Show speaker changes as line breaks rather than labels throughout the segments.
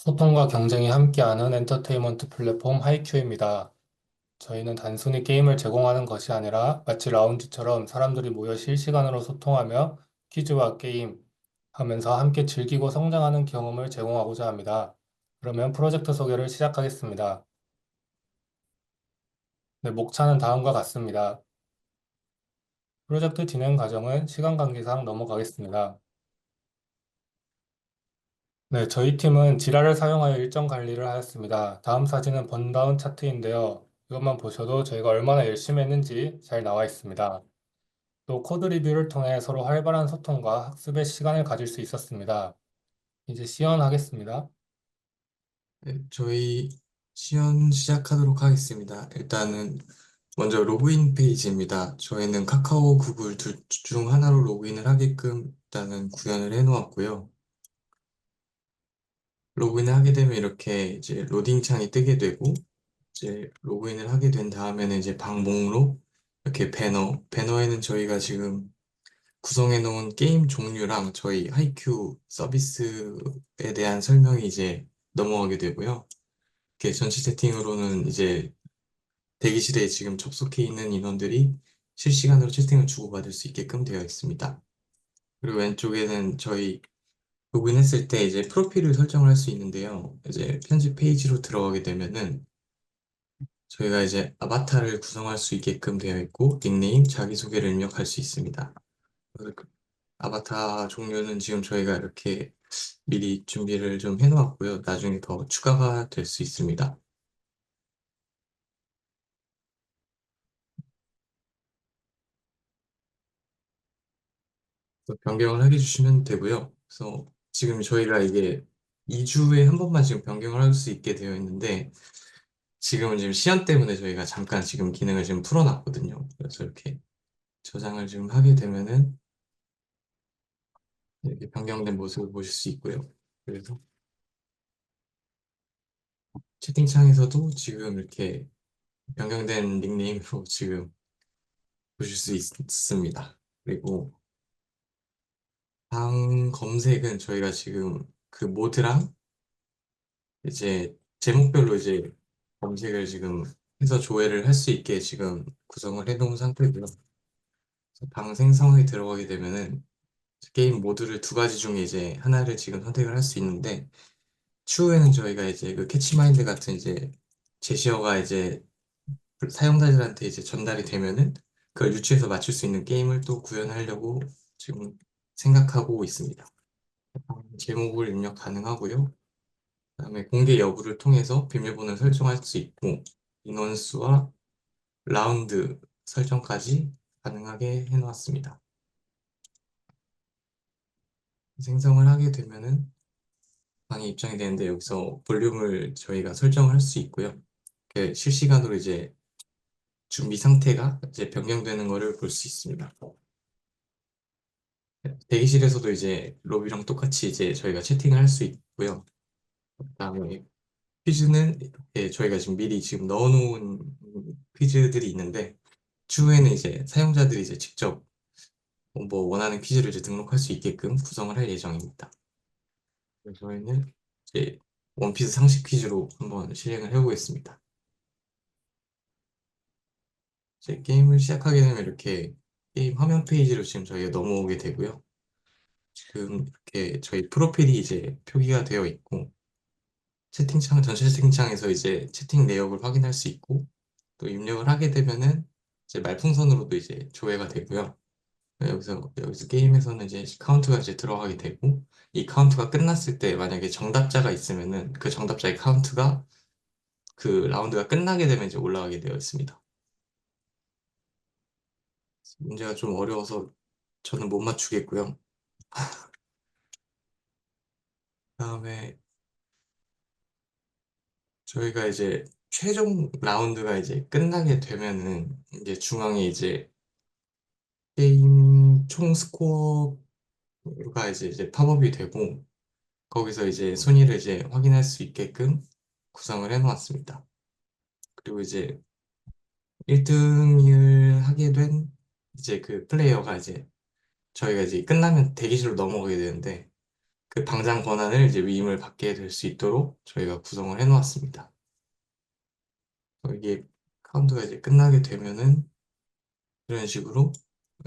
소통과 경쟁이 함께하는 엔터테인먼트 플랫폼 하이큐입니다. 저희는 단순히 게임을 제공하는 것이 아니라 마치 라운지처럼 사람들이 모여 실시간으로 소통하며 퀴즈와 게임 하면서 함께 즐기고 성장하는 경험을 제공하고자 합니다. 그러면 프로젝트 소개를 시작하겠습니다. 네, 목차는 다음과 같습니다. 프로젝트 진행 과정은 시간 관계상 넘어가겠습니다. 네, 저희 팀은 지라를 사용하여 일정 관리를 하였습니다. 다음 사진은 번다운 차트인데요. 이것만 보셔도 저희가 얼마나 열심히 했는지 잘 나와 있습니다. 또 코드 리뷰를 통해 서로 활발한 소통과 학습의 시간을 가질 수 있었습니다. 이제 시연하겠습니다.
네, 저희 시연 시작하도록 하겠습니다. 일단은 먼저 로그인 페이지입니다. 저희는 카카오, 구글 둘 중 하나로 로그인을 하게끔 일단은 구현을 해 놓았고요. 로그인을 하게 되면 이렇게 이제 로딩 창이 뜨게 되고 이제 로그인을 하게 된 다음에는 이제 방 목록 이렇게 배너 배너에는 저희가 지금 구성해 놓은 게임 종류랑 저희 하이큐 서비스에 대한 설명이 이제 넘어가게 되고요. 이렇게 전체 세팅으로는 이제 대기실에 지금 접속해 있는 인원들이 실시간으로 채팅을 주고받을 수 있게끔 되어 있습니다. 그리고 왼쪽에는 저희 로그인했을 때 이제 프로필을 설정을 할 수 있는데요. 이제 편집 페이지로 들어가게 되면은 저희가 이제 아바타를 구성할 수 있게끔 되어 있고 닉네임, 자기소개를 입력할 수 있습니다. 그 아바타 종류는 지금 저희가 이렇게 미리 준비를 좀 해놓았고요. 나중에 더 추가가 될 수 있습니다. 변경을 해주시면 되고요. 그래서 지금 저희가 이게 2주에 한 번만 지금 변경을 할 수 있게 되어 있는데 지금은 지금 시연 때문에 저희가 잠깐 지금 기능을 지금 풀어놨거든요. 그래서 이렇게 저장을 지금 하게 되면은 이렇게 변경된 모습을 보실 수 있고요. 그래서 채팅창에서도 지금 이렇게 변경된 닉네임으로 지금 보실 수 있습니다. 그리고 방 검색은 저희가 지금 그 모드랑 이제 제목별로 이제 검색을 지금 해서 조회를 할 수 있게 지금 구성을 해놓은 상태고요. 방 생성에 들어가게 되면은 게임 모드를 두 가지 중에 이제 하나를 지금 선택을 할 수 있는데 추후에는 저희가 이제 그 캐치마인드 같은 이제 제시어가 이제 사용자들한테 이제 전달이 되면은 그걸 유추해서 맞출 수 있는 게임을 또 구현하려고 지금 생각하고 있습니다. 제목을 입력 가능하고요. 그 다음에 공개 여부를 통해서 비밀번호를 설정할 수 있고 인원수와 라운드 설정까지 가능하게 해놓았습니다. 생성을 하게 되면은 방이 입장이 되는데 여기서 볼륨을 저희가 설정을 할 수 있고요. 실시간으로 이제 준비 상태가 이제 변경되는 것을 볼 수 있습니다. 대기실에서도 이제 로비랑 똑같이 이제 저희가 채팅을 할 수 있고요. 그다음에 퀴즈는 이렇게 저희가 지금 미리 지금 넣어놓은 퀴즈들이 있는데 추후에는 이제 사용자들이 이제 직접 뭐 원하는 퀴즈를 이제 등록할 수 있게끔 구성을 할 예정입니다. 저희는 이제 원피스 상식 퀴즈로 한번 실행을 해보겠습니다. 이제 게임을 시작하게 되면 이렇게 게임 화면 페이지로 지금 저희가 넘어오게 되고요. 지금 이렇게 저희 프로필이 이제 표기가 되어 있고 채팅창 전체 채팅창에서 이제 채팅 내역을 확인할 수 있고 또 입력을 하게 되면은 이제 말풍선으로도 이제 조회가 되고요. 여기서 여기서 게임에서는 이제 카운트가 이제 들어가게 되고 이 카운트가 끝났을 때 만약에 정답자가 있으면은 그 정답자의 카운트가 그 라운드가 끝나게 되면 이제 올라가게 되어 있습니다. 문제가 좀 어려워서 저는 못 맞추겠고요. 다음에 저희가 이제 최종 라운드가 이제 끝나게 되면은 이제 중앙에 이제 게임 총 스코어가 이제 이제 팝업이 되고 거기서 이제 순위를 이제 확인할 수 있게끔 구성을 해놓았습니다. 그리고 이제 1등을 하게 된 이제 그 플레이어가 이제 저희가 이제 끝나면 대기실로 넘어가게 되는데 그 방장 권한을 이제 위임을 받게 될 수 있도록 저희가 구성을 해 놓았습니다. 그래서 이게 카운트가 이제 끝나게 되면은 이런 식으로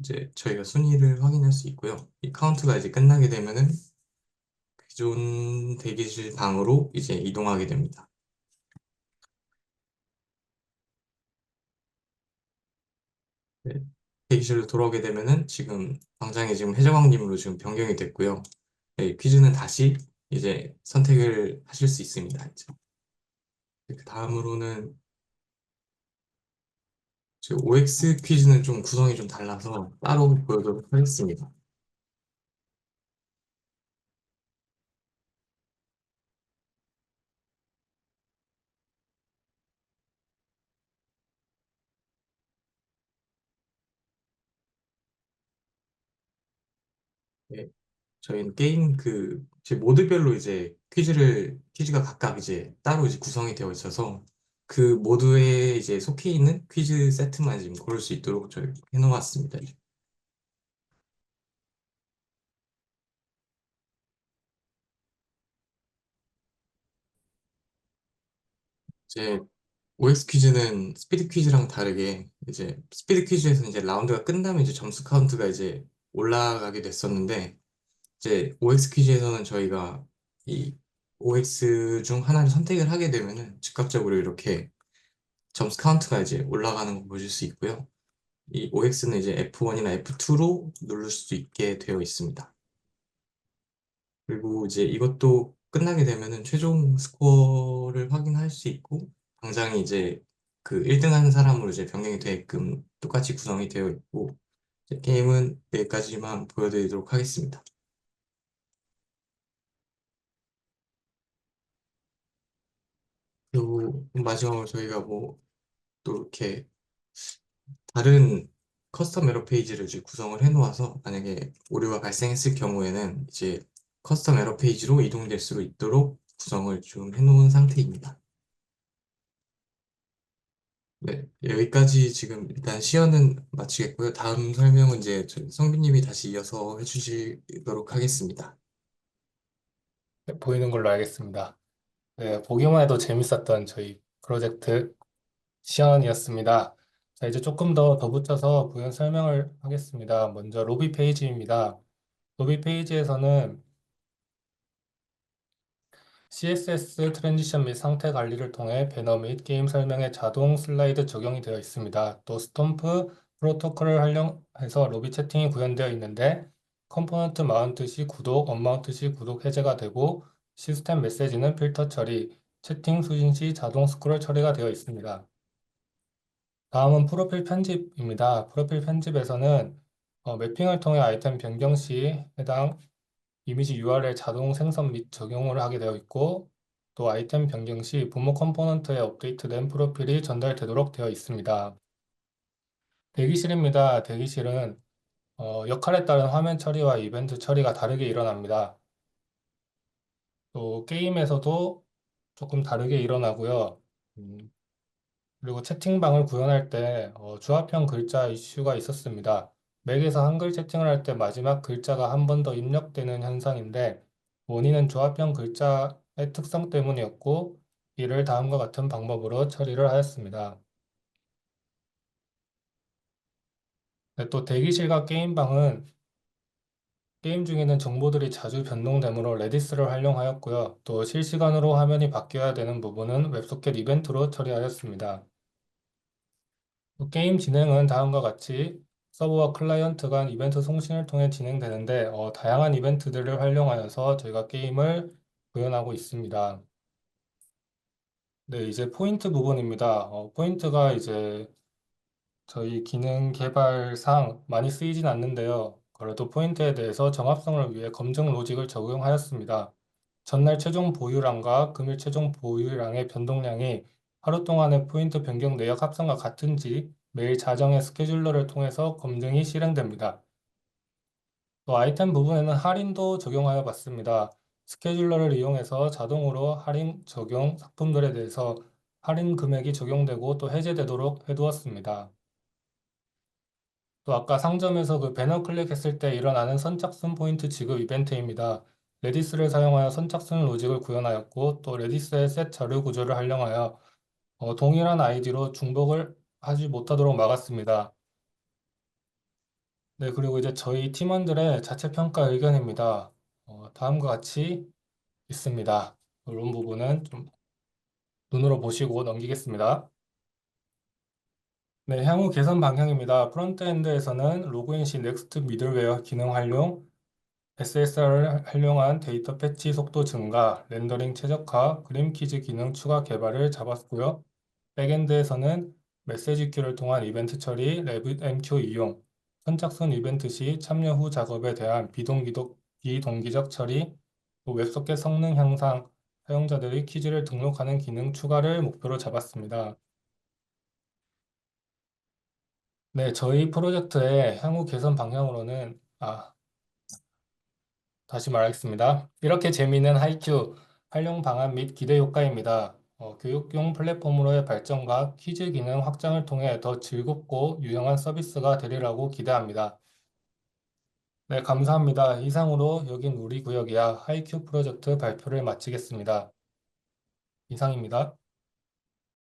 이제 저희가 순위를 확인할 수 있고요. 이 카운트가 이제 끝나게 되면은 기존 대기실 방으로 이제 이동하게 됩니다. 네, 대기실로 돌아오게 되면은 지금 방장이 지금 해적왕님으로 지금 변경이 됐고요. 네, 퀴즈는 다시 이제 선택을 하실 수 있습니다. 이제. 그 다음으로는 OX 퀴즈는 좀 구성이 좀 달라서 따로 보여드리도록 하겠습니다. 네, 저희는 게임 그제 모드별로 이제 퀴즈를 퀴즈가 각각 이제 따로 이제 구성이 되어 있어서 그 모드에 이제 속해 있는 퀴즈 세트만 지금 고를 수 있도록 저희 해놓았습니다. 이제 OX 퀴즈는 스피드 퀴즈랑 다르게 이제 스피드 퀴즈에서는 이제 라운드가 끝나면 이제 점수 카운트가 이제 올라가게 됐었는데 이제 OX 퀴즈에서는 저희가 이 OX 중 하나를 선택을 하게 되면은 즉각적으로 이렇게 점수 카운트가 이제 올라가는 거 보실 수 있고요. 이 OX는 이제 F1이나 F2로 누를 수 있게 되어 있습니다. 그리고 이제 이것도 끝나게 되면은 최종 스코어를 확인할 수 있고 당장이 이제 그 1등 하는 사람으로 이제 변경이 되게끔 똑같이 구성이 되어 있고 게임은 여기까지만 보여드리도록 하겠습니다. 그리고 마지막으로 저희가 뭐 또 이렇게 다른 커스텀 에러 페이지를 이제 구성을 해 놓아서 만약에 오류가 발생했을 경우에는 이제 커스텀 에러 페이지로 이동될 수 있도록 구성을 좀 해 놓은 상태입니다. 네, 여기까지 지금 일단 시연은 마치겠고요. 다음 설명은 이제 성빈님이 다시 이어서 해주시도록 하겠습니다.
네, 보이는 걸로 알겠습니다. 네, 보기만 해도 재밌었던 저희 프로젝트 시연이었습니다. 자, 이제 조금 더 덧붙여서 부연 설명을 하겠습니다. 먼저 로비 페이지입니다. 로비 페이지에서는 CSS 트랜지션 및 상태 관리를 통해 배너 및 게임 설명에 자동 슬라이드 적용이 되어 있습니다. 또 스톰프 프로토콜을 활용해서 로비 채팅이 구현되어 있는데 컴포넌트 마운트 시 구독, 언마운트 시 구독 해제가 되고 시스템 메시지는 필터 처리, 채팅 수신 시 자동 스크롤 처리가 되어 있습니다. 다음은 프로필 편집입니다. 프로필 편집에서는 어, 매핑을 통해 아이템 변경 시 해당 이미지 URL 자동 생성 및 적용을 하게 되어 있고 또 아이템 변경 시 부모 컴포넌트에 업데이트된 프로필이 전달되도록 되어 있습니다. 대기실입니다. 대기실은 어, 역할에 따른 화면 처리와 이벤트 처리가 다르게 일어납니다. 또 게임에서도 조금 다르게 일어나고요. 음, 그리고 채팅방을 구현할 때 어, 주합형 글자 이슈가 있었습니다. 맥에서 한글 채팅을 할 때 마지막 글자가 한 번 더 입력되는 현상인데 원인은 조합형 글자의 특성 때문이었고 이를 다음과 같은 방법으로 처리를 하였습니다. 네, 또 대기실과 게임방은 게임 중에는 정보들이 자주 변동되므로 레디스를 활용하였고요. 또 실시간으로 화면이 바뀌어야 되는 부분은 웹소켓 이벤트로 처리하였습니다. 게임 진행은 다음과 같이 서버와 클라이언트 간 이벤트 송신을 통해 진행되는데 어, 다양한 이벤트들을 활용하여서 저희가 게임을 구현하고 있습니다. 네, 이제 포인트 부분입니다. 어, 포인트가 이제 저희 기능 개발상 많이 쓰이진 않는데요. 그래도 포인트에 대해서 정합성을 위해 검증 로직을 적용하였습니다. 전날 최종 보유량과 금일 최종 보유량의 변동량이 하루 동안의 포인트 변경 내역 합성과 같은지 매일 자정의 스케줄러를 통해서 검증이 실행됩니다. 또 아이템 부분에는 할인도 적용하여 봤습니다. 스케줄러를 이용해서 자동으로 할인 적용 상품들에 대해서 할인 금액이 적용되고 또 해제되도록 해두었습니다. 또 아까 상점에서 그 배너 클릭했을 때 일어나는 선착순 포인트 지급 이벤트입니다. 레디스를 사용하여 선착순 로직을 구현하였고 또 레디스의 셋 자료 구조를 활용하여 어, 동일한 아이디로 중복을 하지 못하도록 막았습니다. 네, 그리고 이제 저희 팀원들의 자체 평가 의견입니다. 어, 다음과 같이 있습니다. 이런 부분은 좀 눈으로 보시고 넘기겠습니다. 네, 향후 개선 방향입니다. 프론트엔드에서는 로그인 시 넥스트 미들웨어 기능 활용, SSR을 활용한 데이터 패치 속도 증가, 렌더링 최적화, 그림 퀴즈 기능 추가 개발을 잡았고요. 백엔드에서는 메시지 큐를 통한 이벤트 처리, RabbitMQ 이용, 선착순 이벤트 시 참여 후 작업에 대한 비동기적, 비동기적 처리, 또 웹소켓 성능 향상, 사용자들이 퀴즈를 등록하는 기능 추가를 목표로 잡았습니다. 네, 저희 프로젝트의 향후 개선 방향으로는, 아, 다시 말하겠습니다. 이렇게 재미있는 하이큐 활용 방안 및 기대 효과입니다. 어, 교육용 플랫폼으로의 발전과 퀴즈 기능 확장을 통해 더 즐겁고 유용한 서비스가 되리라고 기대합니다. 네, 감사합니다. 이상으로 여긴 우리 구역이야 하이큐 프로젝트 발표를 마치겠습니다. 이상입니다.